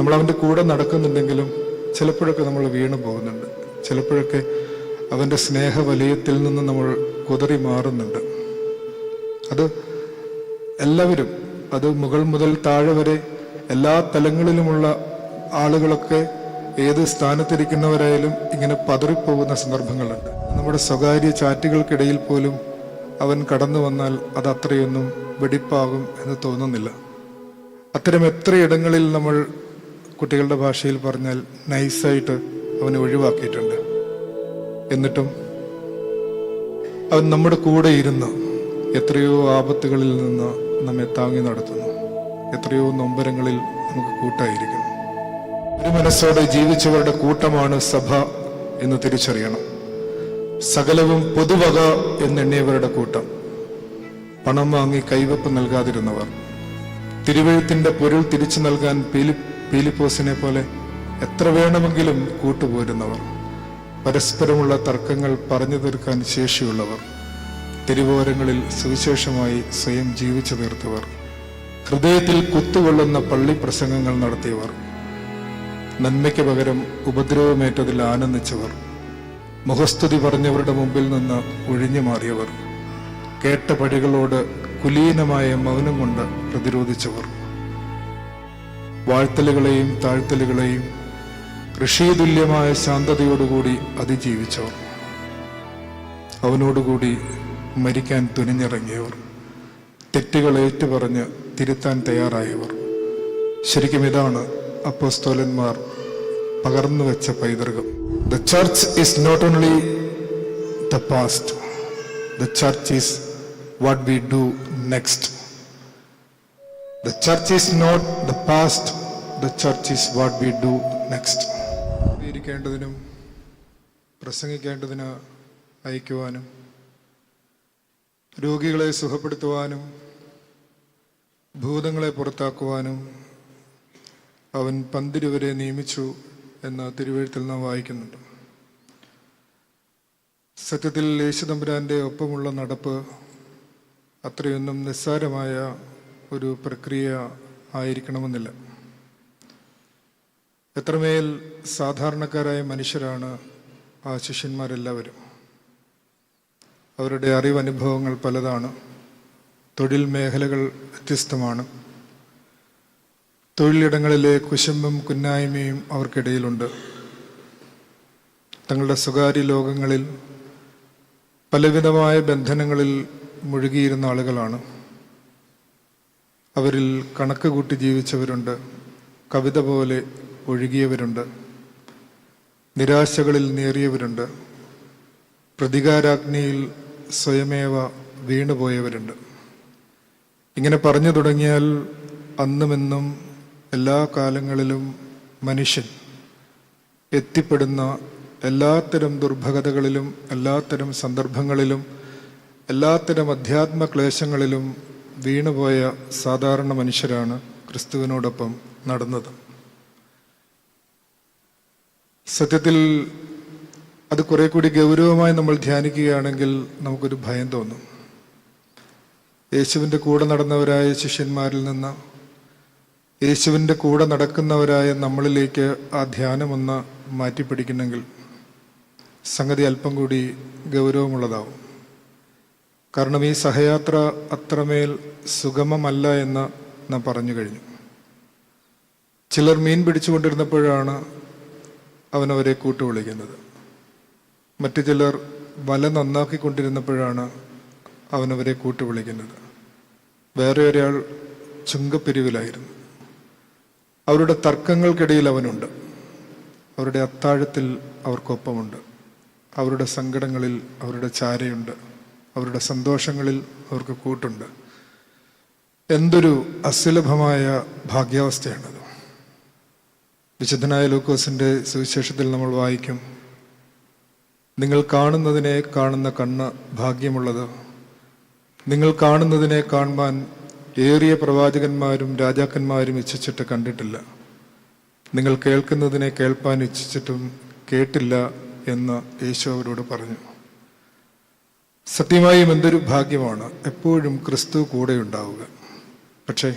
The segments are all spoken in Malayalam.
നമ്മൾ അവന്റെ കൂടെ നടക്കുന്നുണ്ടെങ്കിലും ചിലപ്പോഴൊക്കെ നമ്മൾ വീണു പോകുന്നുണ്ട്. ചിലപ്പോഴൊക്കെ അവന്റെ സ്നേഹവലയത്തിൽ നിന്ന് നമ്മൾ കുതറി മാറുന്നുണ്ട്. അത് എല്ലാവരും അത് മുകൾ മുതൽ താഴെ വരെ എല്ലാ തലങ്ങളിലുമുള്ള ആളുകളൊക്കെ ഏത് സ്ഥാനത്തിരിക്കുന്നവരായാലും ഇങ്ങനെ പതറിപ്പോകുന്ന സന്ദർഭങ്ങളുണ്ട്. നമ്മുടെ സ്വകാര്യ ചാറ്റുകൾക്കിടയിൽ പോലും അവൻ കടന്നു വന്നാൽ അത് അത്രയൊന്നും വെടിപ്പാകും എന്ന് തോന്നുന്നില്ല. അത്തരം എത്രയിടങ്ങളിൽ നമ്മൾ കുട്ടികളുടെ ഭാഷയിൽ പറഞ്ഞാൽ നൈസായിട്ട് അവനെ ഒഴിവാക്കിയിട്ടുണ്ട്. എന്നിട്ടും അവൻ നമ്മുടെ കൂടെ ഇരുന്ന് എത്രയോ ആപത്തുകളിൽ നിന്ന് നമ്മെ താങ്ങി നടത്തുന്നു. എത്രയോ നൊമ്പരങ്ങളിൽ നമുക്ക് കൂട്ടായിരിക്കുന്നു. ഒരു മനസ്സോടെ ജീവിച്ചവരുടെ കൂട്ടമാണ് സഭ എന്ന് തിരിച്ചറിയണം. സകലവും പൊതുവക എന്നെണ്ണിയവരുടെ കൂട്ടം. പണം വാങ്ങി കൈവപ്പ് നൽകാതിരുന്നവർ. തിരുവഴുത്തിന്റെ പൊരുൾ തിരിച്ചു നൽകാൻ പീലി പീലിപ്പോസിനെ പോലെ എത്ര വേണമെങ്കിലും കൂട്ടുപോരുന്നവർ പരസ്പരമുള്ള തർക്കങ്ങൾ പറഞ്ഞു തീർക്കാൻ ശേഷിയുള്ളവർ തെരുവോരങ്ങളിൽ സുവിശേഷമായി സ്വയം ജീവിച്ചു തീർത്തവർ ഹൃദയത്തിൽ കുത്തുകൊള്ളുന്ന പള്ളി പ്രസംഗങ്ങൾ നടത്തിയവർ നന്മയ്ക്ക് പകരം ഉപദ്രവമേറ്റതിൽ ആനന്ദിച്ചവർ മുഖസ്തുതി പറഞ്ഞവരുടെ മുമ്പിൽ നിന്ന് ഒഴിഞ്ഞു മാറിയവർ കേട്ട പടികളോട് കുലീനമായ മൗനം കൊണ്ട് പ്രതിരോധിച്ചവർ. വാഴ്ത്തലുകളെയും താഴ്ത്തലുകളെയും ഋഷിതുല്യമായ ശാന്തതയോടുകൂടി അതിജീവിച്ചവർ. അവനോടുകൂടി മരിക്കാൻ തുനിഞ്ഞിറങ്ങിയവർ. തെറ്റുകൾ ഏറ്റുപറഞ്ഞ് തിരുത്താൻ തയ്യാറായവർ. ശരിക്കും ഇതാണ് അപ്പോസ്തോലന്മാർ പകർന്നു വെച്ച പൈതൃകം. The church is not only the past the church is what we do next the church is not the past the church is what we do next ഇരിക്കേണ്ടതിനും പ്രസംഗിക്കേണ്ടതിന് അയക്കുവാനും രോഗികളെ സുഖപ്പെടുത്തുവാനും ഭൂതങ്ങളെ പുറത്താക്കുവാനും അവൻ പന്തിരുവരെ നിയമിച്ചു എന്ന് തിരുവഴുത്തിൽ നാം വായിക്കുന്നുണ്ട്. സത്യത്തിൽ യേശുദമ്പുരാന്റെ ഒപ്പമുള്ള നടപ്പ് അത്രയൊന്നും നിസ്സാരമായ ഒരു പ്രക്രിയ ആയിരിക്കണമെന്നില്ല. എത്രമേൽ സാധാരണക്കാരായ മനുഷ്യരാണ് ആ ശിഷ്യന്മാരെല്ലാവരും. അവരുടെ അറിവനുഭവങ്ങൾ പലതാണ്. തൊഴിൽ മേഖലകൾ വ്യത്യസ്തമാണ്. തൊഴിലിടങ്ങളിലെ കുശമ്പും കുന്നായ്മയും അവർക്കിടയിലുണ്ട്. തങ്ങളുടെ സ്വകാര്യ ലോകങ്ങളിൽ പലവിധമായ ബന്ധനങ്ങളിൽ മുഴുകിയിരുന്ന ആളുകളാണ്. അവരിൽ കണക്ക് കൂട്ടി ജീവിച്ചവരുണ്ട് കവിത പോലെ ഒഴുകിയവരുണ്ട് നിരാശകളിൽ നേറിയവരുണ്ട് പ്രതികാരാഗ്നിയിൽ സ്വയമേവ വീണുപോയവരുണ്ട്. ഇങ്ങനെ പറഞ്ഞു തുടങ്ങിയാൽ അന്നുമെന്നും എല്ലാ കാലങ്ങളിലും മനുഷ്യൻ എത്തിപ്പെടുന്ന എല്ലാത്തരം ദുർഭഗതകളിലും എല്ലാത്തരം സന്ദർഭങ്ങളിലും എല്ലാത്തരം അധ്യാത്മ ക്ലേശങ്ങളിലും വീണുപോയ സാധാരണ മനുഷ്യരാണ് ക്രിസ്തുവിനോടൊപ്പം നടന്നത്. സത്യത്തിൽ അത് കുറെ കൂടി ഗൗരവമായി നമ്മൾ ധ്യാനിക്കുകയാണെങ്കിൽ നമുക്കൊരു ഭയം തോന്നും. യേശുവിന്റെ കൂടെ നടന്നവരായ ശിഷ്യന്മാരിൽ നിന്ന് യേശുവിന്റെ കൂടെ നടക്കുന്നവരായ നമ്മളിലേക്ക് ആ ധ്യാനമൊന്ന് മാറ്റിപ്പിടിക്കണമെങ്കിൽ സംഗതി അല്പം കൂടി ഗൗരവമുള്ളതാവും. കാരണം ഈ സഹയാത്ര അത്രമേൽ സുഗമമല്ല എന്ന് നാം പറഞ്ഞു കഴിഞ്ഞു. ചിലർ മീൻ പിടിച്ചുകൊണ്ടിരുന്നപ്പോഴാണ് അവനവരെ കൂട്ടുവിളിക്കുന്നത്. മറ്റു ചിലർ വല നന്നാക്കിക്കൊണ്ടിരുന്നപ്പോഴാണ് അവനവരെ കൂട്ടുവിളിക്കുന്നത്. വേറെ ഒരാൾ ചുങ്കപ്പിരിവിലായിരുന്നു. അവരുടെ തർക്കങ്ങൾക്കിടയിൽ അവനുണ്ട്. അവരുടെ അത്താഴത്തിൽ അവർക്കൊപ്പമുണ്ട്. അവരുടെ സങ്കടങ്ങളിൽ അവരുടെ ചാരയുണ്ട്. അവരുടെ സന്തോഷങ്ങളിൽ അവർക്ക് കൂട്ടുണ്ട്. എന്തൊരു അസുലഭമായ ഭാഗ്യാവസ്ഥയാണത്. വിശുദ്ധനായ ലൂക്കോസിന്റെ സുവിശേഷത്തിൽ നമ്മൾ വായിക്കും നിങ്ങൾ കാണുന്നതിനെ കാണുന്ന കണ്ണ് ഭാഗ്യമുള്ളത്. നിങ്ങൾ കാണുന്നതിനെ കാണുവാൻ ഏറിയ പ്രവാചകന്മാരും രാജാക്കന്മാരും ഇച്ഛിച്ചിട്ട് കണ്ടിട്ടില്ല. നിങ്ങൾ കേൾക്കുന്നതിനെ കേൾപ്പാൻ ഇച്ഛിച്ചിട്ടും കേട്ടില്ല എന്ന് യേശു അവരോട് പറഞ്ഞു. സത്യമായും എന്തൊരു ഭാഗ്യമാണ് എപ്പോഴും ക്രിസ്തു കൂടെ ഉണ്ടാവുക. പക്ഷേ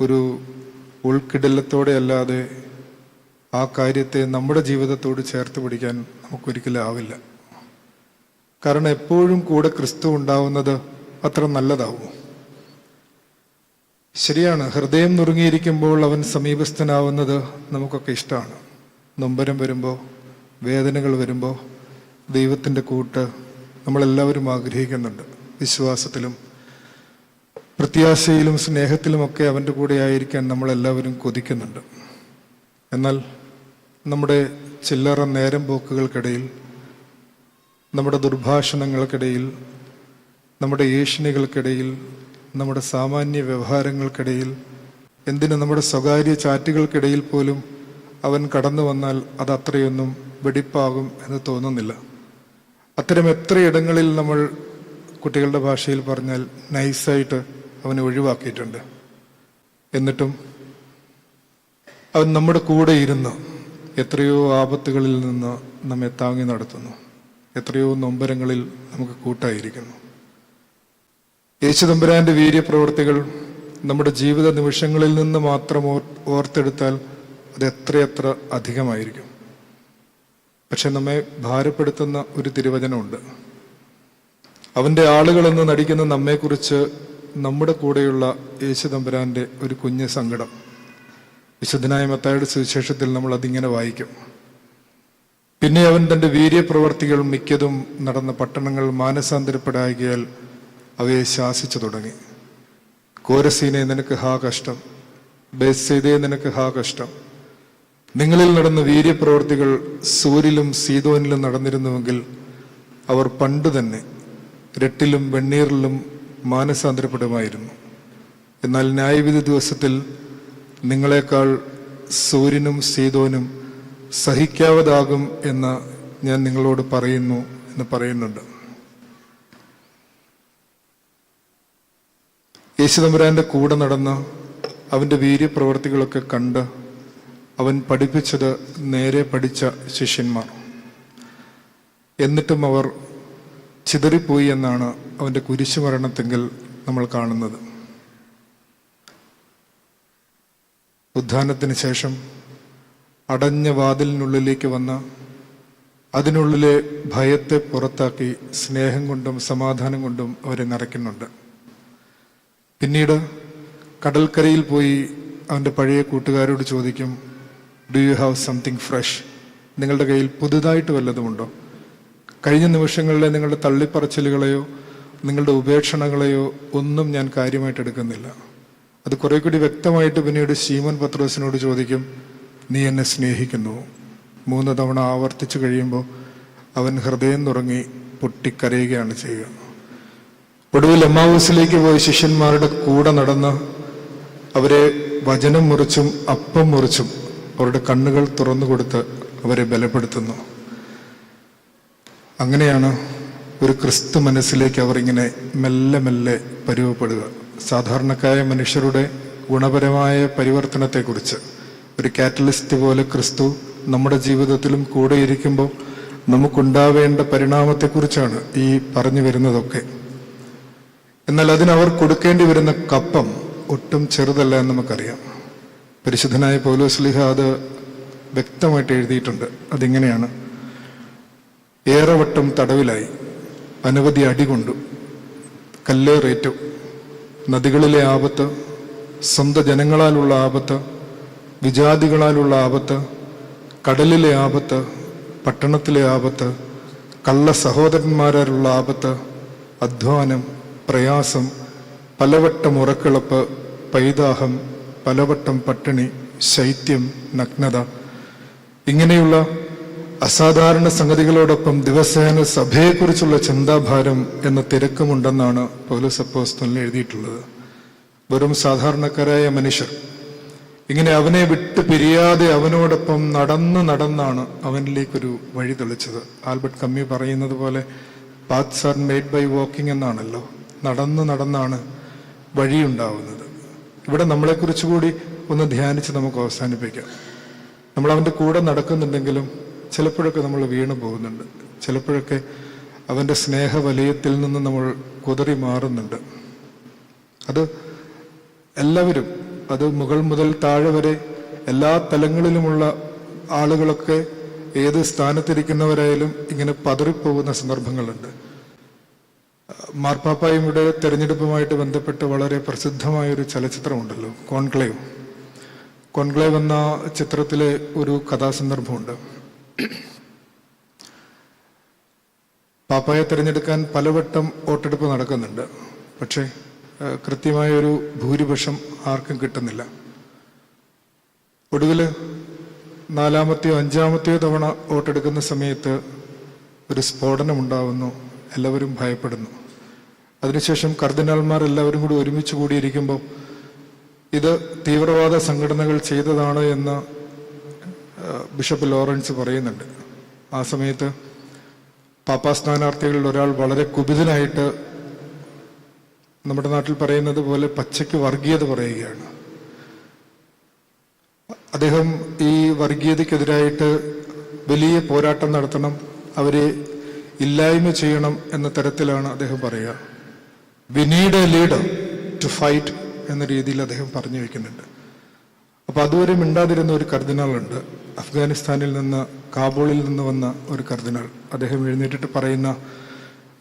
ഒരു ഉൾക്കിടലത്തോടെ അല്ലാതെ ആ കാര്യത്തെ നമ്മുടെ ജീവിതത്തോട് ചേർത്ത് പിടിക്കാൻ നമുക്കൊരിക്കലും ആവില്ല. കാരണം എപ്പോഴും കൂടെ ക്രിസ്തു ഉണ്ടാവുന്നത് അത്ര നല്ലതാവും. ശരിയാണ് ഹൃദയം നുറുങ്ങിയിരിക്കുമ്പോൾ അവൻ സമീപസ്ഥനാവുന്നത് നമുക്കൊക്കെ ഇഷ്ടമാണ്. നൊമ്പരം വരുമ്പോൾ വേദനകൾ വരുമ്പോൾ ദൈവത്തിന്റെ കൂട്ട് നമ്മളെല്ലാവരും ആഗ്രഹിക്കുന്നുണ്ട്. വിശ്വാസത്തിലും പ്രത്യാശയിലും സ്നേഹത്തിലുമൊക്കെ അവന്റെ കൂടെ ആയിരിക്കാൻ നമ്മളെല്ലാവരും കൊതിക്കുന്നുണ്ട്. എന്നാൽ നമ്മുടെ ചില്ലറ നേരം പോക്കുകൾക്കിടയിൽ നമ്മുടെ ദുർഭാഷണങ്ങൾക്കിടയിൽ നമ്മുടെ ഏഷണികൾക്കിടയിൽ നമ്മുടെ സാമാന്യ വ്യവഹാരങ്ങൾക്കിടയിൽ എന്തിന് നമ്മുടെ സ്വകാര്യ ചാറ്റുകൾക്കിടയിൽ പോലും അവൻ കടന്നു വന്നാൽ അത് അത്രയൊന്നും വെടിപ്പാകും എന്ന് തോന്നുന്നില്ല. അത്തരം എത്രയിടങ്ങളിൽ നമ്മൾ കുട്ടികളുടെ ഭാഷയിൽ പറഞ്ഞാൽ നൈസായിട്ട് അവനെ ഒഴിവാക്കിയിട്ടുണ്ട്. എന്നിട്ടും അവൻ നമ്മുടെ കൂടെ ഇരുന്ന് എത്രയോ ആപത്തുകളിൽ നിന്ന് നമ്മെ താങ്ങി നടത്തുന്നു. എത്രയോ നൊമ്പരങ്ങളിൽ നമുക്ക് കൂട്ടായിരിക്കുന്നു. യേശുദമ്പുരാന്റെ വീര്യപ്രവർത്തികൾ നമ്മുടെ ജീവിത നിമിഷങ്ങളിൽ നിന്ന് മാത്രം ഓർ- ഓർത്തെടുത്താൽ അത് എത്രയെത്ര അധികമായിരിക്കും. പക്ഷെ നമ്മെ ഭാരപ്പെടുത്തുന്ന ഒരു തിരുവചനമുണ്ട്. അവന്റെ ആളുകളെന്ന് നടിക്കുന്ന നമ്മെക്കുറിച്ച് നമ്മുടെ കൂടെയുള്ള യേശുദമ്പുരാന്റെ ഒരു കുഞ്ഞ് സങ്കടം. വിശുദ്ധനായ മത്തായുടെ സുവിശേഷത്തിൽ നമ്മൾ അതിങ്ങനെ വായിക്കും. പിന്നെ അവൻ തന്റെ വീര്യപ്രവർത്തികൾ മിക്കതും നടന്ന പട്ടണങ്ങൾ മാനസാന്തരപ്പെടാകിയാൽ അവയെ ശാസിച്ചു തുടങ്ങി. കോരസീനെ നിനക്ക് ഹാ കഷ്ടം ബേസീതയെ നിനക്ക് ഹാ കഷ്ടം നിങ്ങളിൽ നടന്ന വീര്യപ്രവൃത്തികൾ സൂര്യലും സീതോനിലും നടന്നിരുന്നുവെങ്കിൽ അവർ പണ്ട് തന്നെ രട്ടിലും വെണ്ണീറിലും മാനസാന്തരപ്പെടുമായിരുന്നു. എന്നാൽ ന്യായവിധി ദിവസത്തിൽ നിങ്ങളെക്കാൾ സൂര്യനും സീതോനും സഹിക്കാവതാകും എന്ന് ഞാൻ നിങ്ങളോട് പറയുന്നു എന്ന് പറയുന്നുണ്ട്. യേശുദമ്പുരാന്റെ കൂടെ നടന്ന അവന്റെ വീര്യപ്രവർത്തികളൊക്കെ കണ്ട് അവൻ പഠിപ്പിച്ചത് നേരെ പഠിച്ച ശിഷ്യന്മാർ. എന്നിട്ടും അവർ ചിതറിപ്പോയി എന്നാണ് അവന്റെ കുരിശുമരണത്തെങ്കിൽ നമ്മൾ കാണുന്നത്. ഉദ്ധാനത്തിന് ശേഷം അടഞ്ഞ വാതിലിനുള്ളിലേക്ക് വന്ന അതിനുള്ളിലെ ഭയത്തെ പുറത്താക്കി സ്നേഹം കൊണ്ടും സമാധാനം കൊണ്ടും അവരെ നിറയ്ക്കുന്നുണ്ട് പിന്നീട് കടൽക്കരയിൽ പോയി അവന്റെ പഴയ കൂട്ടുകാരോട് ചോദിക്കും do you have something fresh നിങ്ങളുടെ കയ്യിൽ പുതുതായിട്ട് വല്ലതുമുണ്ടോ കഴിഞ്ഞ നിമിഷങ്ങളിലെ നിങ്ങളുടെ തള്ളിപ്പറച്ചിലുകളെയോ നിങ്ങളുടെ ഉപേക്ഷണകളെയോ ഒന്നും ഞാൻ കാര്യമായിട്ട് എടുക്കുന്നില്ല. അത് കുറെ കൂടി വ്യക്തമായിട്ട് പിന്നീട് ശീമൻ പത്രോസിനോട് ചോദിക്കും നീ എന്നെ സ്നേഹിക്കുന്നു? മൂന്ന് തവണ ആവർത്തിച്ചു കഴിയുമ്പോൾ അവൻ ഹൃദയം തുറങ്ങി പൊട്ടിക്കരയുകയാണ് ചെയ്യുക. ഒടുവിൽ എമ്മാവൂസിലേക്ക് പോയി ശിഷ്യന്മാരുടെ കൂടെ നടന്ന് അവരെ വചനം മുറിച്ചും അപ്പം മുറിച്ചും അവരുടെ കണ്ണുകൾ തുറന്നു കൊടുത്ത് അവരെ ബലപ്പെടുത്തുന്നു. അങ്ങനെയാണ് ഒരു ക്രിസ്തു മനസ്സിലേക്ക് അവർ ഇങ്ങനെ മെല്ലെ മെല്ലെ പരുവപ്പെടുക. സാധാരണക്കായ മനുഷ്യരുടെ ഗുണപരമായ പരിവർത്തനത്തെക്കുറിച്ച്. ഒരു കാറ്റലിസ്റ്റ് പോലെ ക്രിസ്തു നമ്മുടെ ജീവിതത്തിലും കൂടെ ഇരിക്കുമ്പോൾ നമുക്കുണ്ടാവേണ്ട പരിണാമത്തെക്കുറിച്ചാണ് ഈ പറഞ്ഞു വരുന്നതൊക്കെ. എന്നാൽ അതിനവർ കൊടുക്കേണ്ടി വരുന്ന കപ്പം ഒട്ടും ചെറുതല്ല എന്ന് നമുക്കറിയാം. പരിശുദ്ധനായ പൗലോസ്ലിഹ അത് വ്യക്തമായിട്ട് എഴുതിയിട്ടുണ്ട്. അതിങ്ങനെയാണ്. ഏറെ വട്ടം തടവിലായി. അനവധി അടികൊണ്ടു കല്ലേറേറ്റു നദികളിലെ ആപത്ത് സ്വന്തം ജനങ്ങളാലുള്ള ആപത്ത് വിജാതികളാലുള്ള ആപത്ത് കടലിലെ ആപത്ത് പട്ടണത്തിലെ ആപത്ത് കള്ള സഹോദരന്മാരാലുള്ള ആപത്ത് അധ്വാനം പ്രയാസം പലവട്ടം ഉറക്കിളപ്പ് പൈതാഹം പലവട്ടം പട്ടിണി ശൈത്യം നഗ്നത. ഇങ്ങനെയുള്ള അസാധാരണ സംഗതികളോടൊപ്പം ദിവസേന സഭയെക്കുറിച്ചുള്ള ചിന്താഭാരം എന്ന തിരക്കുമുണ്ടെന്നാണ് പൗലോസ് അപ്പോസ്തലൻ എഴുതിയിട്ടുള്ളത്. വെറും സാധാരണക്കാരായ മനുഷ്യർ. ഇങ്ങനെ അവനെ വിട്ട് പിരിയാതെ അവനോടൊപ്പം നടന്ന് നടന്നാണ് അവനിലേക്കൊരു വഴി തെളിച്ചത്. ആൽബർട്ട് കമ്മി പറയുന്നത് പോലെ paths are made by walking എന്നാണല്ലോ. നടന്ന് നടന്നാണ് വഴിയുണ്ടാവുന്നത്. ഇവിടെ നമ്മളെക്കുറിച്ച് കൂടി ഒന്ന് ധ്യാനിച്ച് നമുക്ക് അവസാനിപ്പിക്കാം. നമ്മൾ അവന്റെ കൂടെ നടക്കുന്നുണ്ടെങ്കിലും ചിലപ്പോഴൊക്കെ നമ്മൾ വീണു പോകുന്നുണ്ട്. ചിലപ്പോഴൊക്കെ അവന്റെ സ്നേഹവലയത്തിൽ നിന്ന് നമ്മൾ കുതറി മാറുന്നുണ്ട്. അത് എല്ലാവരും അത് മുകൾ മുതൽ താഴെ വരെ എല്ലാ തലങ്ങളിലുമുള്ള ആളുകളൊക്കെ ഏത് സ്ഥാനത്തിരിക്കുന്നവരായാലും ഇങ്ങനെ പതറിപ്പോകുന്ന സന്ദർഭങ്ങളുണ്ട്. മാർപ്പാപ്പായുടെ തെരഞ്ഞെടുപ്പുമായിട്ട് ബന്ധപ്പെട്ട് വളരെ പ്രസിദ്ധമായ ഒരു ചലച്ചിത്രമുണ്ടല്ലോ കോൺക്ലേവ്. കോൺക്ലേവ് എന്ന ചിത്രത്തിലെ ഒരു കഥാസന്ദർഭമുണ്ട്. പാപ്പായെ തിരഞ്ഞെടുക്കാൻ പലവട്ടം വോട്ടെടുപ്പ് നടക്കുന്നുണ്ട്. പക്ഷേ കൃത്യമായൊരു ഭൂരിപക്ഷം ആർക്കും കിട്ടുന്നില്ല. ഒടുവിൽ നാലാമത്തെയോ അഞ്ചാമത്തെയോ തവണ വോട്ടെടുക്കുന്ന സമയത്ത് ഒരു സ്ഫോടനം ഉണ്ടാവുന്നു എല്ലാവരും ഭയപ്പെടുന്നു. അതിനുശേഷം കർദിനാൾമാർ എല്ലാവരും കൂടി ഒരുമിച്ച് കൂടിയിരിക്കുമ്പോൾ ഇത് തീവ്രവാദ സംഘടനകൾ ചെയ്തതാണ് എന്ന് ബിഷപ്പ് ലോറൻസ് പറയുന്നുണ്ട്. ആ സമയത്ത് പാപ്പാ സ്ഥാനാർത്ഥികളിൽ ഒരാൾ വളരെ കുപിതനായിട്ട് നമ്മുടെ നാട്ടിൽ പറയുന്നത് പോലെ പച്ചയ്ക്ക് വർഗീയത പറയുകയാണ്. അദ്ദേഹം ഈ വർഗീയതയ്ക്കെതിരായിട്ട് വലിയ പോരാട്ടം നടത്തണം. അവരെ ഇല്ലായ്മ ചെയ്യണം എന്ന തരത്തിലാണ് അദ്ദേഹം പറയുക. We need a leader to fight എന്ന രീതിയിൽ അദ്ദേഹം പറഞ്ഞു വയ്ക്കുന്നുണ്ട്. അപ്പോൾ അതുവരെ മിണ്ടാതിരുന്ന ഒരു കർദിനാളുണ്ട്. അഫ്ഗാനിസ്ഥാനിൽ നിന്ന് കാബൂളിൽ നിന്ന് വന്ന ഒരു കർദിനാൾ. അദ്ദേഹം എഴുന്നേറ്റിട്ട് പറയുന്ന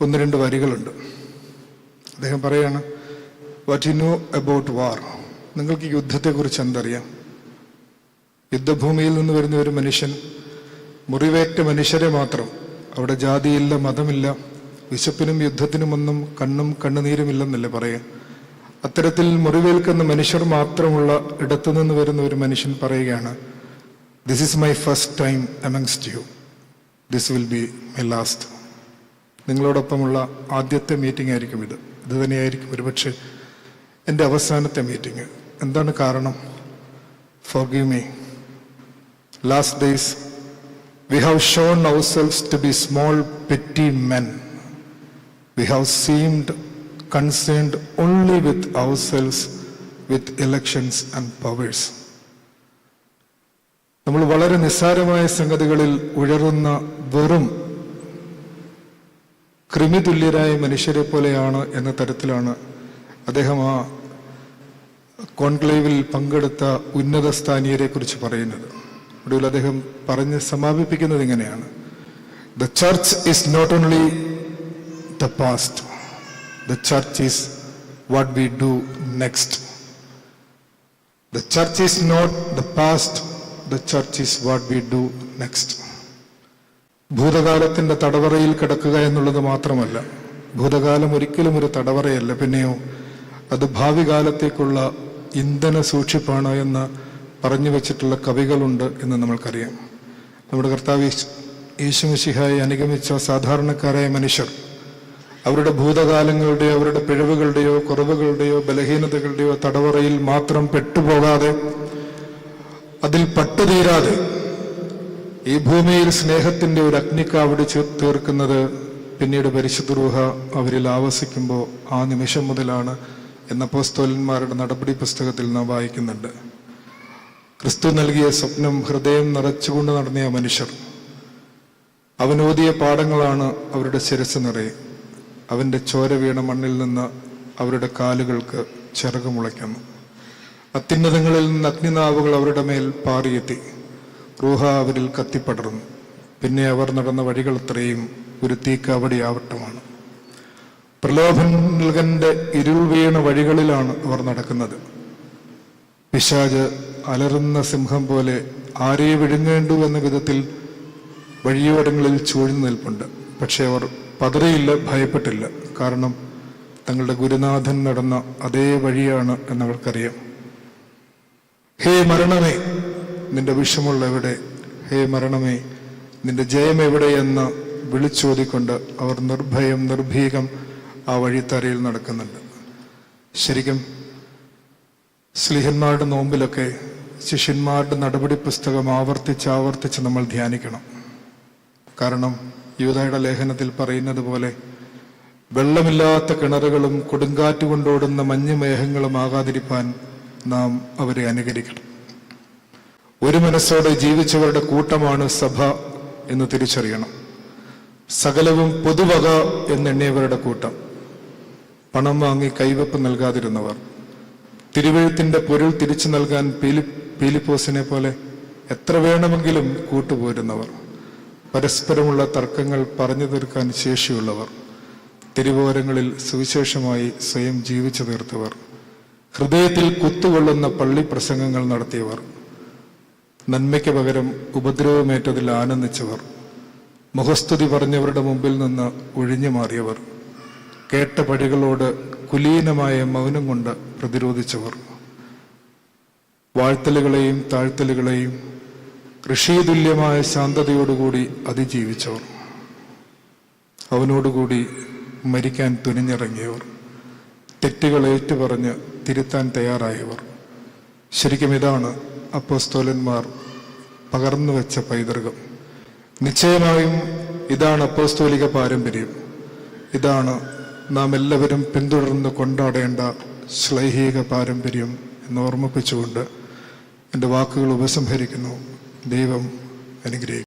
ഒന്ന് രണ്ട് വരികളുണ്ട്. അദ്ദേഹം പറയാണ് what you know about war നിങ്ങൾക്ക് യുദ്ധത്തെക്കുറിച്ച് എന്തറിയാം? യുദ്ധഭൂമിയിൽ നിന്ന് വരുന്ന ഒരു മനുഷ്യൻ മുറിവേറ്റ മനുഷ്യരെ മാത്രം അവിടെ ജാതിയില്ല മതമില്ല വിശപ്പിനും യുദ്ധത്തിനുമൊന്നും കണ്ണും കണ്ണുനീരുമില്ലെന്നല്ലേ പറയാ അത്തരത്തിൽ മുറിവേൽക്കുന്ന മനുഷ്യർ മാത്രമുള്ള ഇടത്തുനിന്ന് വരുന്ന ഒരു മനുഷ്യൻ പറയുകയാണ് this is my first time amongst you this will be my last നിങ്ങളോടൊപ്പമുള്ള ആദ്യത്തെ മീറ്റിംഗ് ആയിരിക്കും ഇത്. ഇത് തന്നെയായിരിക്കും ഒരുപക്ഷെ എന്റെ അവസാനത്തെ മീറ്റിംഗ് എന്താണ് കാരണം? Forgive me last days, we have shown ourselves to be small, petty men. We have seemed concerned only with ourselves, with elections and powers. നമ്മൾ വളരെ നിസ്സാരമായ സംഗതികളിൽ ഉഴറുന്ന വെറും കൃമിതുല്യരായ മനുഷ്യരെ പോലെയാണ് എന്ന തരത്തിലാണ് അദ്ദേഹം ആ കോൺക്ലേവിൽ പങ്കെടുത്ത ഉന്നത സ്ഥാനീയരെ കുറിച്ച് പറയുന്നത് ഒടുവിൽ അദ്ദേഹം പറഞ്ഞ് സമാപിപ്പിക്കുന്നത് ഇങ്ങനെയാണ്. The church is not only the past the church is what we do next the church is not the past the church is what we do next ഭൂതകാലത്തിന്റെ തടവറയിൽ കിടക്കുക എന്നുള്ളത് മാത്രമല്ല ഭൂതകാലം ഒരിക്കലും ഒരു തടവറയല്ല. പിന്നെയോ അത് ഭാവി കാലത്തേക്കുള്ള ഇന്ധന സൂക്ഷിപ്പാണ് എന്ന് പറഞ്ഞു വെച്ചിട്ടുള്ള കവികളുണ്ട് എന്ന് നമ്മൾക്കറിയാം. നമ്മുടെ കർത്താവ് യേശുമിശിഹായി അനുഗമിച്ച സാധാരണക്കാരായ മനുഷ്യർ അവരുടെ ഭൂതകാലങ്ങളുടെയോ അവരുടെ പിഴവുകളുടെയോ കുറവുകളുടെയോ ബലഹീനതകളുടെയോ തടവറയിൽ മാത്രം പെട്ടുപോകാതെ അതിൽ പട്ടുതീരാതെ ഈ ഭൂമിയിൽ സ്നേഹത്തിന്റെ ഒരു അഗ്നിക്കാവടി തീർക്കുന്നത് പിന്നീട് പരിശുദ്ധ അവരിൽ ആവസിക്കുമ്പോൾ ആ നിമിഷം മുതലാണ് എന്ന പോസ്തോലന്മാരുടെ നടപടി പുസ്തകത്തിൽ നാം വായിക്കുന്നുണ്ട്. ക്രിസ്തു നൽകിയ സ്വപ്നം ഹൃദയം നിറച്ചുകൊണ്ട് നടന്നിയ മനുഷ്യർ. അവനോദിയ പാടങ്ങളാണ് അവരുടെ ശിരസ് നിറയെ. അവന്റെ ചോര വീണ മണ്ണിൽ നിന്ന് അവരുടെ കാലുകൾക്ക് ചിറക് മുളയ്ക്കുന്നു. അത്യുന്നതങ്ങളിൽ നിന്ന് അഗ്നിനാവുകൾ അവരുടെ മേൽ പാറിയെത്തി. റൂഹ അവരിൽ കത്തിപ്പടർന്നു. പിന്നെ അവർ നടന്ന വഴികൾ അത്രയും ഒരു തീക്കാവടി ആവട്ടമാണ്. ഇരുൾ വീണ വഴികളിലാണ് അവർ നടക്കുന്നത്. പിശാജ് അലറുന്ന സിംഹം പോലെ ആരെ വിഴുങ്ങേണ്ടു എന്ന വിധത്തിൽ വഴിയോരങ്ങളിൽ ചൂഴ്ന്നു നിൽപ്പുണ്ട്. പക്ഷെ അവർ പതറിയില്ല ഭയപ്പെട്ടില്ല. കാരണം തങ്ങളുടെ ഗുരുനാഥൻ നടന്ന അതേ വഴിയാണ് എന്നവർക്കറിയാം. ഹേ മരണമേ നിന്റെ വിഷമുള്ള എവിടെ? ഹേ മരണമേ നിന്റെ ജയം എവിടെയെന്ന് വിളിച്ചോതിക്കൊണ്ട് അവർ നിർഭയം നിർഭീകം ആ വഴിത്തറയിൽ നടക്കുന്നുണ്ട്. ശരിക്കും സ്ലിഹന്മാരുടെ നോമ്പിലൊക്കെ ശിഷ്യന്മാരുടെ നടപടി പുസ്തകം ആവർത്തിച്ച് ആവർത്തിച്ച് നമ്മൾ ധ്യാനിക്കണം. കാരണം യൂതയുടെ ലേഖനത്തിൽ പറയുന്നത് പോലെ വെള്ളമില്ലാത്ത കിണറുകളും കൊടുങ്കാറ്റ് കൊണ്ടോടുന്ന മഞ്ഞുമേഘങ്ങളും ആകാതിരിക്കാൻ നാം അവരെ അനുകരിക്കണം. ഒരു മനസ്സോടെ ജീവിച്ചവരുടെ കൂട്ടമാണ് സഭ എന്ന് തിരിച്ചറിയണം. സകലവും പൊതുവക എന്നെണ്ണിയവരുടെ കൂട്ടം. പണം വാങ്ങി കൈവപ്പ് നൽകാതിരുന്നവർ. തിരുവഴുത്തിന്റെ പൊരുൾ തിരിച്ചു നൽകാൻ പീലി പീലിപ്പോസിനെ പോലെ എത്ര വേണമെങ്കിലും കൂട്ടുപോരുന്നവർ. പരസ്പരമുള്ള തർക്കങ്ങൾ പറഞ്ഞു തീർക്കാൻ ശേഷിയുള്ളവർ. തിരുവോരങ്ങളിൽ സുവിശേഷമായി സ്വയം ജീവിച്ചു തീർത്തവർ. ഹൃദയത്തിൽ കുത്തുകൊള്ളുന്ന പള്ളി പ്രസംഗങ്ങൾ നടത്തിയവർ. നന്മയ്ക്ക് പകരം ഉപദ്രവമേറ്റതിൽ ആനന്ദിച്ചവർ. മുഖസ്തുതി പറഞ്ഞവരുടെ മുമ്പിൽ നിന്ന് ഒഴിഞ്ഞു മാറിയവർ. കേട്ട പടികളോട് കുലീനമായ മൗനം കൊണ്ട് പ്രതിരോധിച്ചവർ. വാഴ്ത്തലുകളെയും താഴ്ത്തലുകളെയും ഋഷിതുല്യമായ ശാന്തതയോടുകൂടി അതിജീവിച്ചവർ. അവനോടുകൂടി മരിക്കാൻ തുനിഞ്ഞിറങ്ങിയവർ. തെറ്റുകൾ ഏറ്റുപറഞ്ഞ് തിരുത്താൻ തയ്യാറായവർ. ശരിക്കും ഇതാണ് അപ്പോസ്തോലന്മാർ പകർന്നു വെച്ച പൈതൃകം. നിശ്ചയമായും ഇതാണ് അപ്പോസ്തോലിക പാരമ്പര്യം. ഇതാണ് നാം എല്ലാവരും പിന്തുടർന്ന് കൊണ്ടാടേണ്ട ശ്ലൈഹിക പാരമ്പര്യം എന്ന് ഓർമ്മിപ്പിച്ചുകൊണ്ട് എന്റെ വാക്കുകൾ ഉപസംഹരിക്കുന്നു. ദൈവം അനുഗ്രഹിക്കും